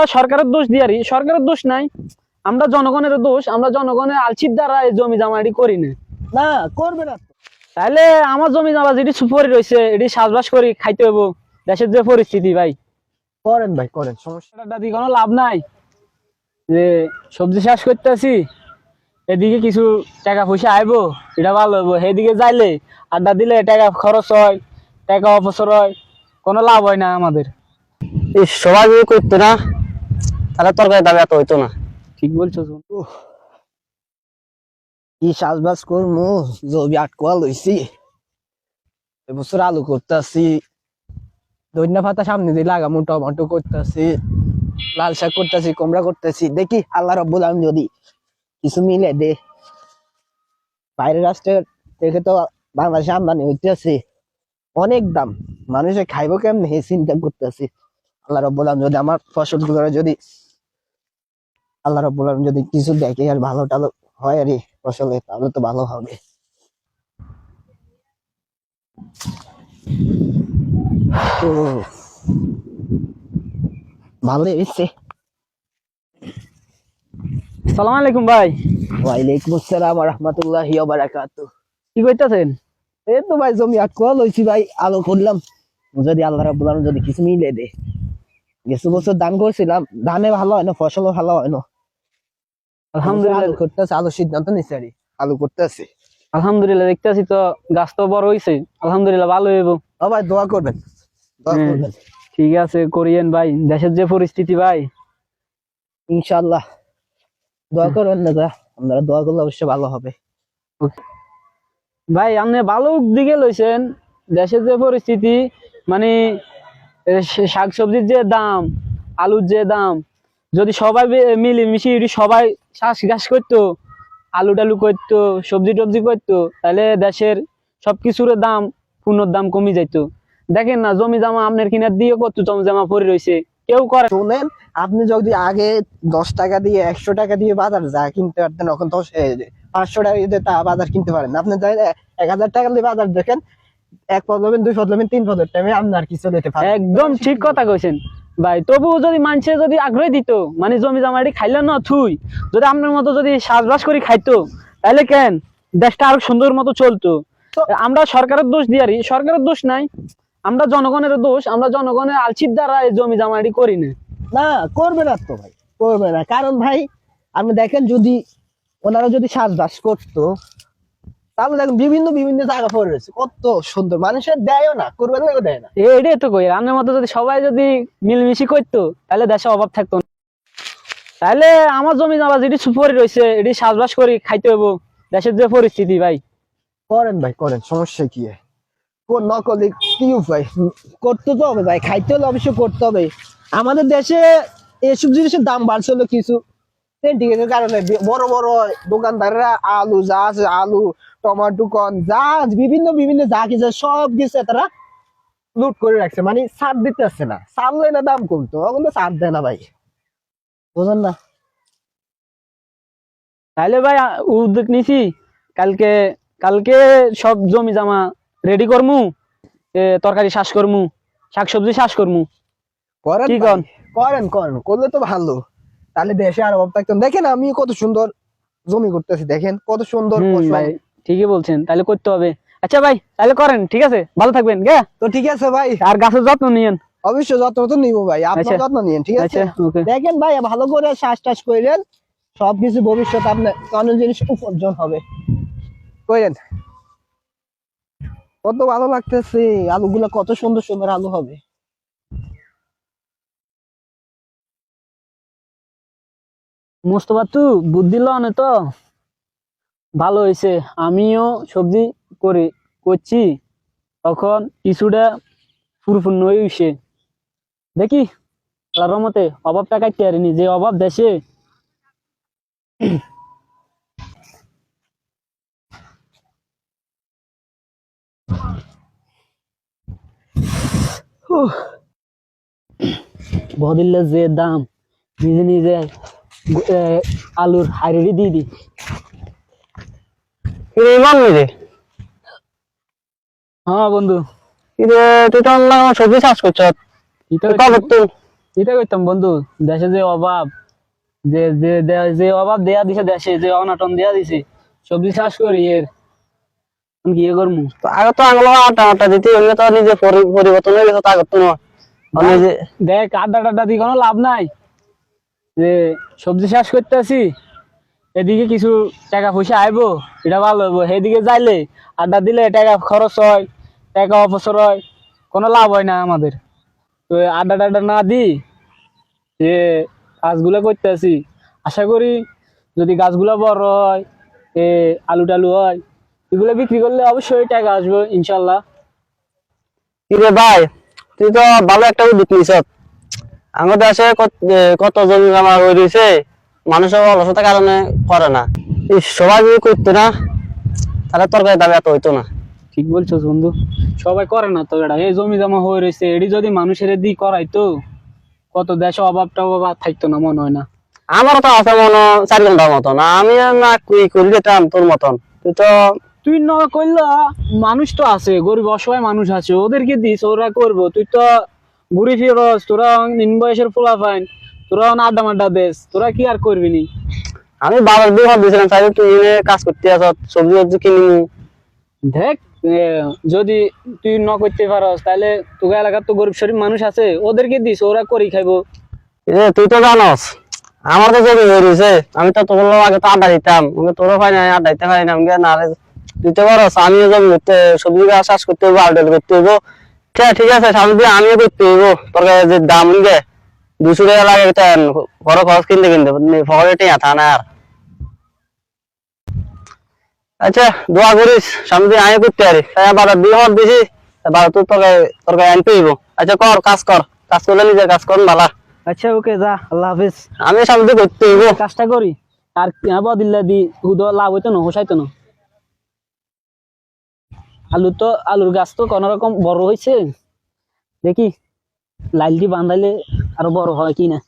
আমরা সরকারের দোষ দিয়ারি সরকারের দোষ নাই। আমরা জনগণের দোষ আমরা জনগণের আলসির দ্বারা এই জমি জামাটি করি না। না করবে না তো। তাইলে আমার জমি জামা যেটি সুপরি রয়েছে এটি চাষবাস করি খাইতে হব দেশের যে পরিস্থিতি ভাই। করেন ভাই করেন সমস্যা টাকা দিয়ে কোনো লাভ নাই। যে সবজি চাষ করতেছি এদিকে কিছু টাকা পয়সা আইবো এটা ভালো হব সেদিকে যাইলে আড্ডা দিলে টাকা খরচ হয় টাকা অপসর হয় কোনো লাভ হয় না আমাদের। এই সবাই করতো না? তাহলে তরকারি দাম এত হইতো না। ঠিক বলছো। কি চাষবাস করব জমি আটকোয়া লইছি। এবছর আলু করতেছি। ধনিয়া পাতা সামনে দিয়ে লাগামু টমেটো করতেছি। লাল শাক করতেছি কুমড়া করতেছি। দেখি আল্লাহ রব্বুল আলম যদি কিছু মিলে দে। বাইরের রাষ্ট্রের থেকে তো বাংলাদেশে আমদানি হইতেছে। অনেক দাম। মানুষে খাইবো কেমনে? এই চিন্তা করতেছি। আল্লাহ রব্বুল আলম যদি আমার ফসল যদি আল্লাহ রব্বুল আলম যদি কিছু দেখে আর ভালো টালো হয় আরে ফসলে তাহলে তো ভালো হবে। সালাম আলাইকুম ভাই। ওয়ালাইকুম আসসালাম রহমতুল্লাহি কি করতেছেন? এই তো ভাই জমি আটকোয়া লইছি ভাই আলো করলাম যদি আল্লাহ রাব্বুল যদি কিছু মিলে দে গেছে বছর দান করছিলাম ধানে ভালো হয় না ফসলও ভালো হয় না। আলহামদুলিল্লাহ। আলু করতেছে আলু সিদ্ধান্ত নিচ্ছে আরে আলু করতেছে। আলহামদুলিল্লাহ দেখতেছি তো গাছ তো বড় হয়েছে আলহামদুলিল্লাহ ভালো হইব। ও ভাই দোয়া করবেন। দোয়া হুম। করবেন। ঠিক আছে করিয়েন ভাই। দেশের যে পরিস্থিতি ভাই। ইনশাআল্লাহ। দোয়া করবেন না আপনারা দোয়া করলে অবশ্যই ভালো হবে। ভাই আপনি ভালো দিকে লইছেন। দেশের যে পরিস্থিতি মানে শাকসবজির যে দাম আলুর যে দাম যদি সবাই মিলে মিলেমিশে যদি সবাই চাষ গাছ করতো আলু টালু করতো সবজি টবজি করতো তাহলে দেশের সবকিছুর দাম পূর্ণর দাম কমে যাইতো। দেখেন না জমি জামা আপনার কিনার দিয়ে কত জমি জামা পড়ে রয়েছে। কেউ করে শুনেন আপনি যদি আগে দশ টাকা দিয়ে একশো টাকা দিয়ে বাজার যা কিনতে পারতেন এখন দশ পাঁচশো টাকা দিয়ে তা বাজার কিনতে পারেন। আপনি চাইলে এক হাজার টাকা দিয়ে বাজার দেখেন এক পদলবেন দুই পদলবেন তিন পদের টাইমে আপনার কিছু দিতে পারেন একদম ঠিক কথা কইছেন। ভাই তবুও যদি মানুষে যদি আগ্রহ দিত মানে জমি জামাটি খাইলে না থুই যদি আপনার মতো যদি চাষবাস করে খাইতো তাহলে কেন? দেশটা আরও সুন্দর মতো চলতো। আমরা সরকারের দোষ দিয়ারি সরকারের দোষ নাই। আমরা জনগণের দোষ আমরা জনগণের আলসির দ্বারা জমি জামাটি করি না। না করবে না তো ভাই করবে না। কারণ ভাই আপনি দেখেন যদি ওনারা যদি চাষবাস করতো তাহলে দেখেন বিভিন্ন বিভিন্ন জায়গা পড়ে রয়েছে। কত সুন্দর। মানুষের দেয়ও না করবে না দেয় না। এটাই তো কই আপনার মতো যদি সবাই যদি মিলমিশি করতো তাহলে দেশে অভাব থাকতো না। তাহলে আমার জমি জামা যেটি সুপরি রয়েছে এটি চাষবাস করি খাইতে হব দেশের যে পরিস্থিতি ভাই। করেন ভাই করেন সমস্যা কি? কোন নকলে কি উপায়? করতে তো হবে ভাই খাইতে হলে অবশ্যই করতে হবে। আমাদের দেশে এসব জিনিসের দাম বাড়ছিল কিছু। কারণে বড় বড় দোকানদাররা আলু যা আছে আলু টমাটো কন যা বিভিন্ন বিভিন্ন যা কিছু সব কিছু তারা লুট করে রাখছে। মানে ছাড় দিতে আসছে না। ছাড়লে না দাম কমতো। এখন তো ছাড় দেয় না ভাই। না? তাহলে ভাই উদ্যোগ নিছি। কালকে কালকে সব জমি জামা রেডি করমু তরকারি শ্বাস করমু শাকসবজি শ্বাস করমু। করেন করেন করেন। করলে তো ভালো। তাহলে দেশে আর অভাব থাকতো না। দেখেন আমি কত সুন্দর জমি করতেছি দেখেন কত সুন্দর ভাই ঠিকই বলছেন তাহলে করতে হবে। আচ্ছা ভাই তাহলে করেন ঠিক আছে? ভালো থাকবেন গে? তো ঠিক আছে ভাই। আর গাছের যত্ন নিয়েন। অবশ্যই যত্ন তো নিবো ভাই। আপনার আচ্ছা। যত্ন নিন ঠিক আছে? আচ্ছা দেখেন ভাই ভালো করে শ্বাস টাস করেন সবকিছু ভবিষ্যৎ আপনার অনেক জিনিস উপার্জন হবে। করেন কত ভালো লাগতেছে আলুগুলো কত সুন্দর সুন্দর আলু হবে। মোস্তফা, তু বুদ্ধি লনে তো। ভালো হয়েছে আমিও সবজি করে, করছি। তখন কিছুটা পুরোপূর্ণ হয়েছে দেখি, আল্লাহর রহমতে অভাবটা কাটতে পারিনি, যে অভাব দেশে। উহ। বদিল্লের যে দাম, নিজে নিজে আলুর হাইরি দিয়ে দি কিরে রে। হ্যাঁ বন্ধু। কিরে তুই তো অনলাইন সবজি চাষ করছ। এটা খবর তো। এটা করতাম বন্ধু। দেশে যে অভাব যে যে যে অভাব দেয়া দিছে দেশে যে অনাটন দেয়া দিছে সবজি চাষ করি এর। কি করব তো আগে তো আঙুলো আটা আটা দিতে এমনি তো নিজে পরি- পরিবর্তন হয়ে গেছে তা করতো না। দেখ আড্ডা টাড্ডা দিয়ে কোনো লাভ নাই। যে সবজি চাষ করতেছি, এদিকে কিছু টাকা পয়সা আইবো, এটা ভালো হইবো। সেদিকে যাইলে আড্ডা দিলে টাকা খরচ হয়, টাকা অপসর হয়, কোনো লাভ হয় না আমাদের। তো আড্ডা টাড্ডা না দি যে কাজগুলো করতেছি, আশা করি যদি গাছগুলো বড় হয়, এ আলু টালু হয়, এগুলো বিক্রি করলে অবশ্যই টাকা আসবে, ইনশাল্লাহ। ভাই, তুই তো ভালো একটা উদ্যোগ নিছ আমার দেশে কত- কত জমি জমা হয়ে রয়েছে মানুষের অলসতার কারণে করে না। সবাই যদি করতো না তাহলে তরকারি দাবি এত হইতো না। ঠিক বলছো বন্ধু। সবাই করে না তো এটা এই জমি জমা হয়ে রয়েছে এটি যদি মানুষের দি করাইতো কত দেশে অভাবটা অভাব থাকতো না মনে হয় না। আমারও তো আছে মনে চার ঘণ্টার মতন। আমি না কি করে দিতাম তোর মতন। তুই তো তুই ন করলে মানুষ তো আছে গরিব অসহায় মানুষ আছে ওদেরকে দিস ওরা করব। তুই তো ঘুরে ফিরস তোরা নিন বয়সের ফোলা ফাইন তোরা আড্ডা মাড্ডা দেশ তোরা কি আর করবি নি? আমি বাবার দিয়েছিলাম তাই তুই কাজ করতে আস সবজি কিনি দেখ যদি তুই ন করতে পারস তাহলে তোকে এলাকার তো গরিব শরীর মানুষ আছে ওদেরকে দিস ওরা করি খাইবো। এ তুই তো জানস আমার তো জমি হয়ে রয়েছে আমি তো তোর আগে তো আড্ডা দিতাম আমি তোরও পাই না আড্ডা দিতে পারি না আমি না রে, তুই তো পারস আমিও জমি করতে সবজি চাষ করতে হইব করতে হইব ঠিক আছে, ঠিক আছে সামনে দিয়ে আমিও করতে হইব। তোর যে দাম গে দুশো টাকা লাগে এটা খরচ কিনতে কিনতে। ফকরে টিয়া আচ্ছা দোয়া করিস সামনে দিয়ে আমি করতে পারি। তাই দুই দিছি এবার তুই তোর তোর আনতে হইব। আচ্ছা কর কাজ কর। কাজ করলে নিজের কাজ কর ভালা আচ্ছা ওকে যা আল্লাহ হাফিজ। আমি সামনে করতে হইব। কাজটা করি। আর বদিল্লা দি হুদ লাভ হইতো না হোসাইতো না। আলু তো, আলুর গাছ তো কোনো রকম বড় হয়েছে দেখি, লাইলটি বান্ধাইলে আরও বড় হয় কি না